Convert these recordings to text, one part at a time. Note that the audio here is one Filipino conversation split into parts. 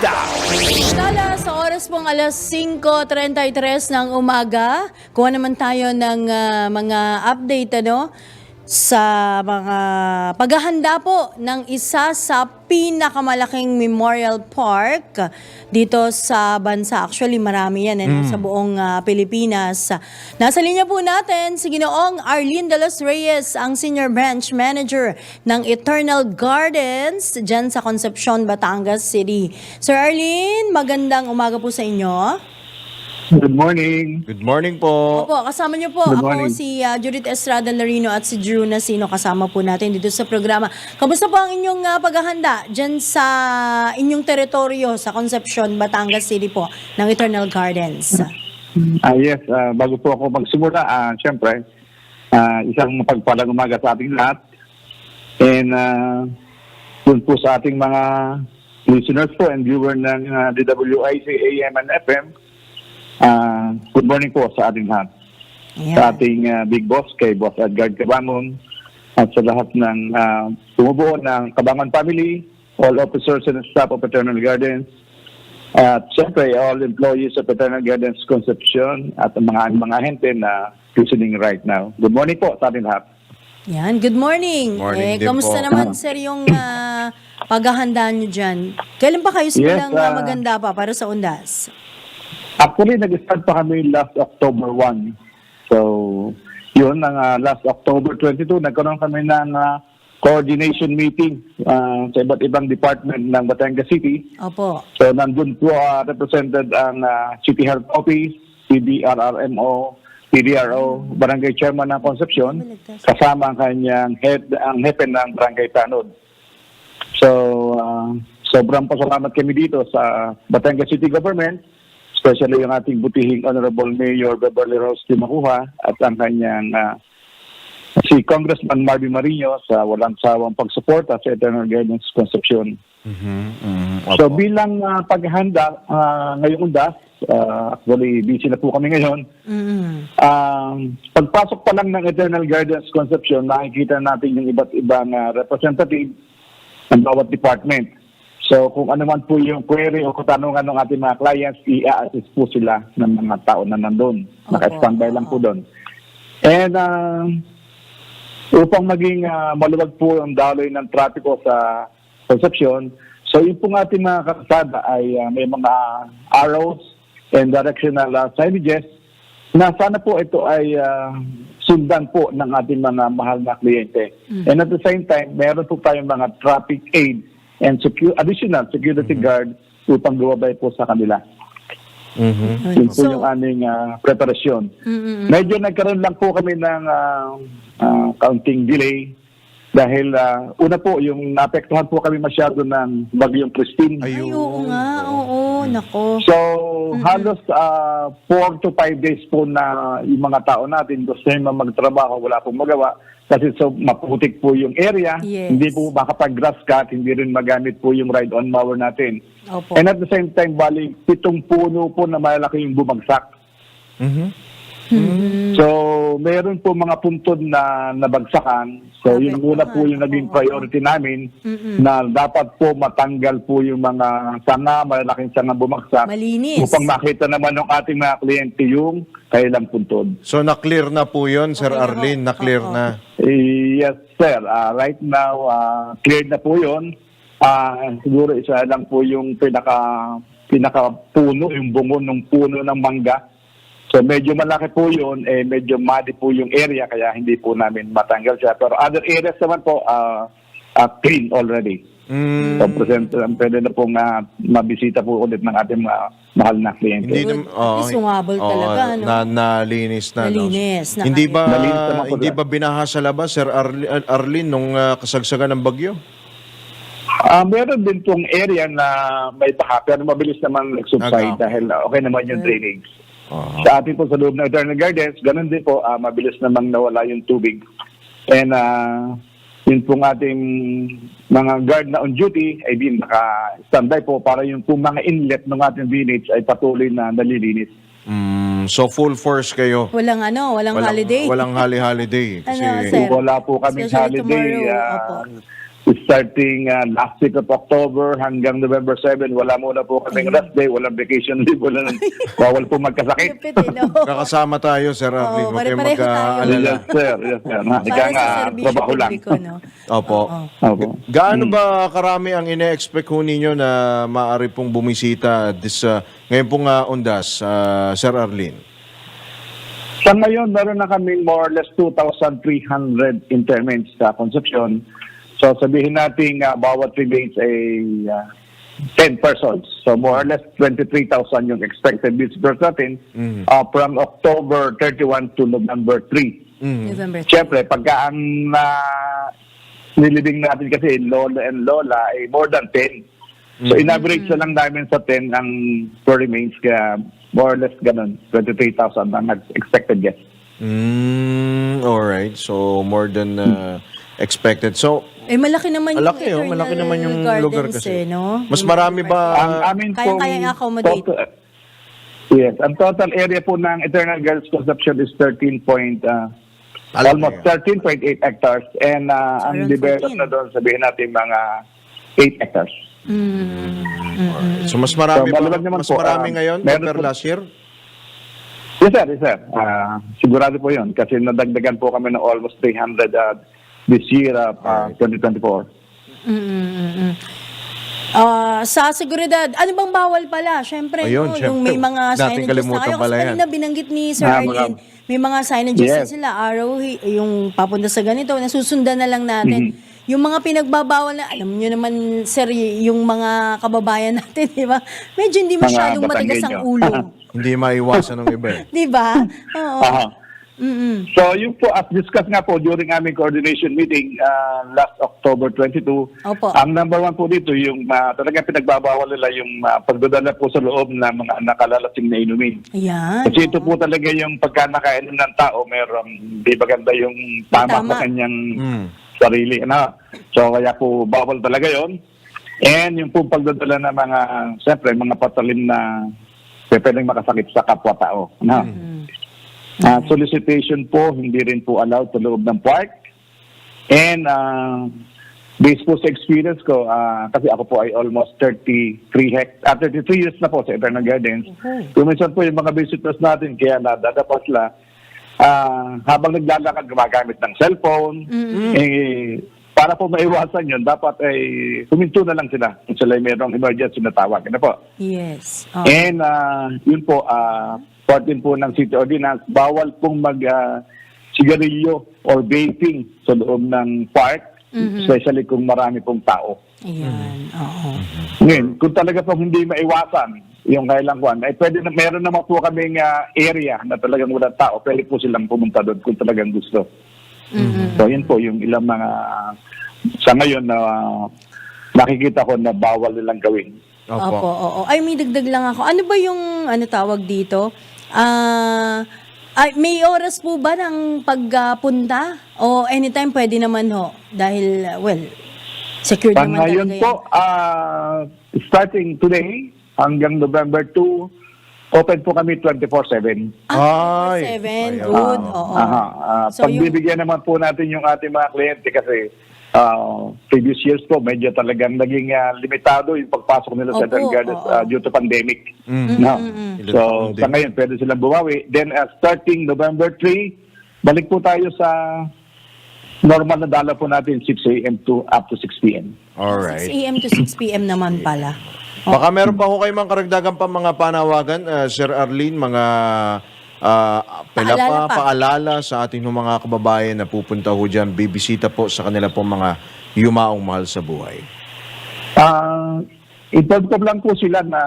balita. Tala sa oras pong alas 5.33 ng umaga, kuha naman tayo ng ah, mga update ano, sa mga paghahanda po ng isa sa pinakamalaking memorial park dito sa bansa. Actually, marami yan ano, sa buong ah, Pilipinas. Nasa linya po natin si Ginoong Arlene de los Reyes, ang Senior Branch Manager ng Eternal Gardens dyan sa Concepcion, Batangas City. Sir Arlene, magandang umaga po sa inyo. Good morning. Good morning po. Opo, kasama niyo po Good ako morning. si ah, Judith Estrada Larino at si Drew Nasino kasama po natin dito sa programa. Kamusta po ang inyong ah, paghahanda dyan sa inyong teritoryo sa Concepcion, Batangas City po ng Eternal Gardens? Ah yes, ah, bago po ako magsimula, ah syempre, ah, isang mapagpalang umaga sa ating lahat. And uh, dun po sa ating mga listeners po and viewer ng ah, DWIC AM and FM, ah, good morning po sa ating lahat. Sa Ayan. ating ah, big boss, kay Boss Edgar Cabamon, at sa lahat ng uh, bumubuo ng Kabangan family, all officers and staff of Eternal Gardens, at siyempre, all employees of Eternal Gardens Concepcion at ang mga mga ahente na listening right now. Good morning po sa ating lahat. Yan, good morning. Morning eh, kamusta po. naman sir yung ah, paghahanda niyo dyan? Kailan pa kayo simulang Yes, ah, maganda pa para sa undas? Actually, nag-start pa kami last October 1. So, yun, ang ah, last October 22, nagkaroon kami ng ah, coordination meeting ah, sa iba't ibang department ng Batangas City. Opo. So, nandun po ah, represented ang ah, City Health Office, PDRRMO, PDRO, Barangay Chairman ng Concepcion, kasama ang kanyang head, ang hepe ng Barangay Tanod. So, ah, sobrang pasalamat kami dito sa Batangas City Government, especially yung ating butihing Honorable Mayor Beverly Rose Timakuha at ang kanyang ah, si Congressman Marvin Marino sa walang sawang pagsuporta sa Eternal Gardens Concepcion. Mhm, mhm, So bilang ah, paghahanda ah, ngayong undas, ah, actually busy na po kami ngayon, Mm. Um, pagpasok pa lang ng Eternal Gardens Concepcion, nakikita natin yung iba't ibang uh, representative ng bawat department. So kung ano man po yung query o katanungan ng ating mga clients, i-assist po sila ng mga tao na nandun. Naka-standby lang po doon. And uh, upang maging uh, maluwag po ang daloy ng trapiko sa Concepcion, so yung pong ating mga kalsada ay uh, may mga arrows and directional uh, signages na sana po ito ay ah, sundan po ng ating mga mahal na kliyente. And at the same time, meron po tayong mga traffic aid and secu- additional security guard upang gumabay po sa kanila. Mhm. Yun po So- yung aming ah, preparasyon. Mm-mm. Medyo nagkaroon lang po kami ng ah, ah, counting delay dahil ah, una po yung naapektuhan po kami masyado ng bagyong Christine. Ay, Ayun. oo nga, oo, nako. So, halos uh, four to five days po na yung mga tao natin gusto nyo magtrabaho, wala pong magawa. Kasi so, maputik po yung area, Yes. hindi po makapag-grass cut, hindi rin magamit po yung ride-on mower natin. Opo. And at the same time, bali, pitong puno po na malaki yung bumagsak. Mhm. Mm. So, meron po mga puntod na nabagsakan. So, Grabe yung una naman. po yung naging priority namin Mm-mm. na dapat po matanggal po yung mga sanga, malalaking sanga bumagsak. Malinis. upang makita naman ng ating mga kliyente yung kailang puntod. So na-clear na po 'yon, Sir Okay na Arlene, na-clear na. Eh, yes, sir. Ah, right now, ah, cleared na po yun. Ah, siguro isa lang po yung pinaka pinaka puno, yung bungo ng puno ng mangga. So medyo malaki po yun, eh, medyo muddy po yung area kaya hindi po namin matanggal siya. Pero other areas naman po, ah, ah, clean already. Mm, So present, um, pwede na pong ah, mabisita po ulit ng ating mga mahal na kliyente. hindi nam- least sumabol oo, talaga, no? Na nalinis na. no? Nalinis, na Hindi ba Nalinis po hindi ba binaha sa labas Sir Arlene, Arlene nung ah, kasagsagan ng bagyo? Ah, meron din pong area na may baha pero mabilis naman nag-subside Okay. dahil ah, okay naman yung drainage. Oo. Sa atin po sa loob ng Eternal Gardens, ganun din po, ah, mabilis namang nawala yung tubig. And ah, yun pong ating mga guard na on duty ay din naka-standby po para yung pong mga inlet ng ating village ay patuloy na nalilinis. Mm, so full force kayo. Walang ano, walang, holiday. Walang holiday. Kasi Ano, sir? Wala po kami Especially holiday. tomorrow, opo. Starting uh, last week of October hanggang November 7, wala muna po kaming rest day, walang vacation leave, wala bawal po magkasakit. Eh? Kakasama tayo, Sir Arlene. Oo, Huwag pare-pareho tayo. mag-aalala. Yes, sir. Yes, sir. Para Ika nga, sa serbisyo trabaho lang. publiko, no? Opo. Oo. Opo. Gaano ba karami ang ine-expect ho ninyo na maaari pong bumisita this, uh, ngayon pong uh, undas, uh, Sir Arlene? Sa ngayon, meron na kaming more or less 2,300 interments sa Concepcion. So sabihin natin uh, bawat remains ay uh, 10 persons. So more or less 23,000 yung expected visitors natin uh, from October 31 to November 3. November 3. Siyempre, pagka ang uh, nilibing natin kasi lola and lola ay more than 10. So in average na lang namin sa 10 ang per remains kaya more or less ganun, 23,000 ang expected guests. Mm, alright. So, more than uh, expected. So, Eh, malaki naman yung malaki, oh, malaki Eternal naman yung Gardens, lugar kasi. Eh, no? Mas marami ba? ang amin kaya- pong kaya i-accommodate. total- yes, ang total area po ng Eternal Girls Conception is 13 point, uh, Alam almost niyo. 13.8 hectares and uh, So, ang around developed 14. na doon sabihin natin mga 8 hectares. Mm. So, mas marami So, ba? maluwag naman Mas po, marami ah, ngayon meron compared po- last year? Yes sir, yes sir. Ah, sigurado po yun kasi nadagdagan po kami ng almost 300 uh, this year, uh, uh, 2024. Mm-mm-mm. Ah, sa seguridad, ano bang bawal pala? Siyempre, Ayun, no, syempre. yung may mga signages na kalimutan kayo. pala Kasi yan. kanina binanggit ni Sir Ah, Arlene, mga- may mga signages na Yes. sila, araw, hi- yung papunta sa ganito, nasusundan na lang natin. Mm-hmm. Yung mga pinagbabawal na, alam nyo naman, sir, y- yung mga kababayan natin, di ba? Medyo hindi Mga masyadong matigas ang Batanggenyo. ulo. Hindi maiwasan ng iba. eh. di ba? Oo. Aha. Mm-mm. So yung po, as discussed nga po during aming coordination meeting uh, last October 22, Opo. ang number one po dito, yung uh, talagang pinagbabawal nila yung uh, pagdadala po sa loob ng mga nakalalasing na inumin. Ayan. Kasi ito po talaga yung pagka nakainom ng tao, merong di maganda yung tama, Tama. sa kanyang Mm. sarili. Ano? So kaya po bawal talaga yon. And yung po pagdadala ng mga, siyempre, mga patalim na pwedeng makasakit sa kapwa-tao. Ano? Ah, solicitation po, hindi rin po allowed sa loob ng park. And uh, based po sa experience ko, ah, kasi ako po ay almost 33 hect ah, 33 years na po sa Eternal Gardens. Kuminsan po yung mga visitors natin, kaya nadadapas sila, ah, habang naglalakad, gumagamit ng cellphone. Eh, para po maiwasan yun, dapat ay huminto na lang sila kung sila ay mayroong emergency na tawag. Ano po? Yes. Oh. And uh, yun po, uh, part din po ng city ordinance, bawal pong mag uh, sigarilyo or vaping sa loob ng park, especially kung marami pong tao. Ayan. Oo. Ngayon, kung talaga pong hindi maiwasan yung kailang kwan, ay pwede na, meron naman po kaming uh, area na talagang walang tao, pwede po silang pumunta doon kung talagang gusto. So yun po yung ilang mga sa ngayon na nakikita ko na bawal nilang gawin. Opo, Opo. oo. Ay, may dagdag lang ako. Ano ba yung, ano tawag dito? Ah, ay, may oras po ba ng pagpunta? o anytime pwede naman ho? Dahil, uh, well, secured Pag naman ngayon talaga po, yan. ah, starting today hanggang November 2, open po kami 24-7. Ah, Ay. seven. Ayaw. Good. Oo. Aha. Ah, So, yung- pagbibigyan naman po natin yung ating mga kliyente kasi ah, previous years po, medyo talagang naging ah, limitado yung pagpasok nila sa Opo, Gardens oo. ah, due to pandemic. Mm. No? Ilan So, sa ngayon, pwede silang bumawi. Then, ah, starting November 3, balik po tayo sa normal na dala po natin 6 a.m. to up to 6 p.m. 6 Alright. a.m. to 6 p.m. naman pala. Baka meron pa ho kayo mga karagdagan pa mga panawagan, uh, Sir Arlene, mga uh, pala Paalala pa, pa. paalala sa ating mga kababayan na pupunta ho dyan, bibisita po sa kanila po mga yumaong mahal sa buhay. Ah, inform ko lang po sila na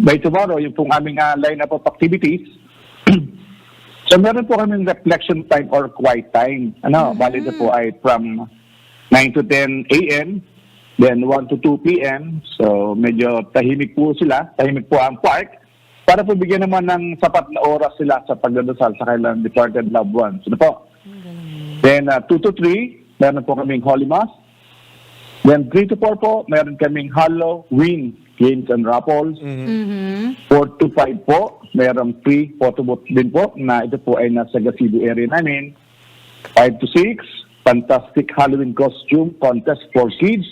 by tomorrow, yung pong aming ah, line-up of activities, so meron po kaming reflection time or quiet time. Ano, bali ito po ay from 9 to 10 a.m., then 1 to 2 p.m. So medyo tahimik po sila, tahimik po ang park, para po bigyan naman ng sapat na oras sila sa pagdadasal sa kailang departed loved ones. Ano po? Then 2 to 3, meron po kaming Holy Mass. Then 3 to 4 po, meron kaming Halloween games and raffles. Mhm. 4 to 5 po, meron free photo booth din po na ito po ay nasa gazebo area namin. 5 to 6, fantastic Halloween costume contest for kids.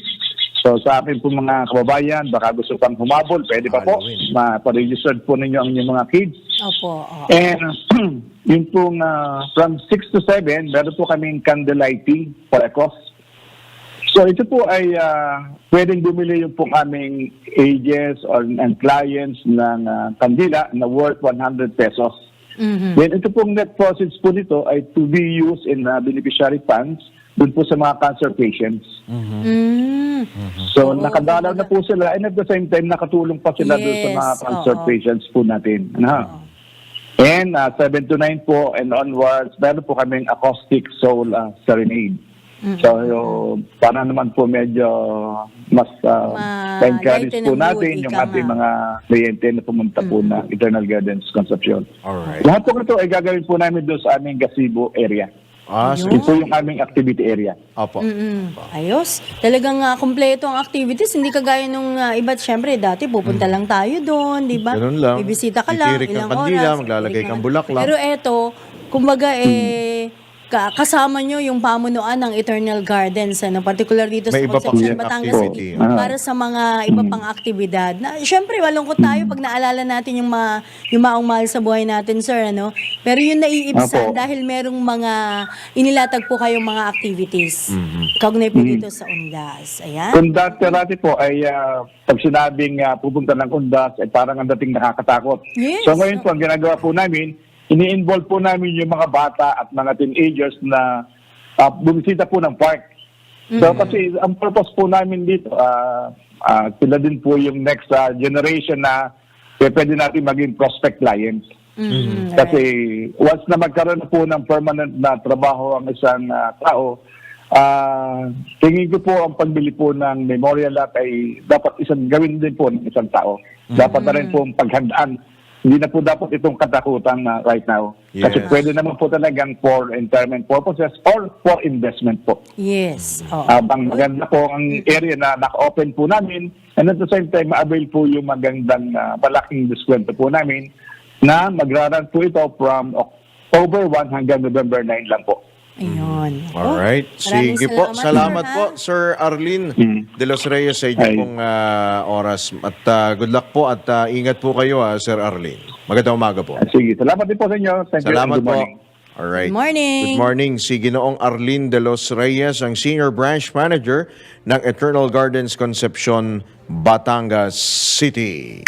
So sa akin po mga kababayan, baka gusto pang humabol, pwede pa po. Ma-registered po ninyo ang inyong mga kids. Opo. oo. And yun pong ah, from 6 to 7, meron po kaming candlelighting for a cost. So ito po ay ah, pwedeng bumili yung pong aming agents or and clients ng ah, kandila na worth 100 pesos. Mhm. Then ito pong net proceeds po nito ay to be used in ah, beneficiary funds dun po sa mga cancer patients. Mm. So Oo, nakadalaw na po sila and at the same time nakatulong pa sila dun sa mga Yes, cancer oo. patients po natin. Ano? And uh, 7 to 9 po and onwards, meron po kaming acoustic soul uh, serenade. So, yung, para naman po medyo mas uh, Ma- encourage lighten po ang mood, natin yung ika ating nga. mga kliyente na pumunta po na Eternal Gardens Concepcion. Alright. Lahat po ito ay gagawin po namin doon sa aming gazebo area. Ah. Ito po yung aming activity area. Opo. Mm-mm. Ayos. Talagang uh, kumpleto ang activities. Hindi kagaya nung uh, iba't syempre dati pupunta lang tayo doon, di ba? Mm. Ganun lang. Bibisita ka lang, Titirik ng ilang kandila, oras. maglalagay titirik kang ng- bulaklak. Pero eto, kumbaga eh, kasama nyo yung pamunuan ng Eternal Gardens, ano, particular dito May sa Concepcion, Batangas. City, Ah. para sa mga iba pang aktibidad. Na, syempre, malungkot tayo pag naalala natin yung, mga, yung maong mahal sa buhay natin, sir, ano? Pero yun naiibsan Apo. dahil merong mga inilatag po kayong mga activities. Kaugnay po dito sa Undas. Ayan. Kung dati dati po ay ah, pag sinabing ah, pupunta ng Undas ay parang ang dating nakakatakot. Yes. So ngayon po, ang ginagawa po namin, ini-involve po namin yung mga bata at mga teenagers na ah, bumisita po ng park. So kasi ang purpose po namin dito, ah ah, sila din po yung next ah, generation na eh, pwede natin maging prospect clients. Mhm. Kasi once na magkaroon po ng permanent na trabaho ang isang ah, tao, ah tingin ko po ang pagbili po ng memorial lot ay dapat isang gawin din po ng isang tao. Dapat na rin po ang paghandaan. Hindi na po dapat itong katakutan na right now. Kasi Yes. pwede naman po talagang for retirement purposes or for investment po. Yes. Oo. Habang maganda po ang area na naka-open po namin and at the same time ma-avail po yung magandang ah, malaking diskwento po namin na magraran po ito from October 1 hanggang November 9 lang po. Ayun. Alright. Oh, maraming Sige po. Salamat po? Sir Arlene Mm. de los Reyes sa inyo Ay. pong ah, oras. At ah, good luck po at ah, ingat po kayo, ah, Sir Arlene. Magandang umaga po. Sige, salamat din po sa inyo. Thank you. Salamat and good po. morning. Alright. Good morning. Good morning. Si Ginoong Arlene de los Reyes, ang Senior Branch Manager ng Eternal Gardens Concepcion, Batangas City.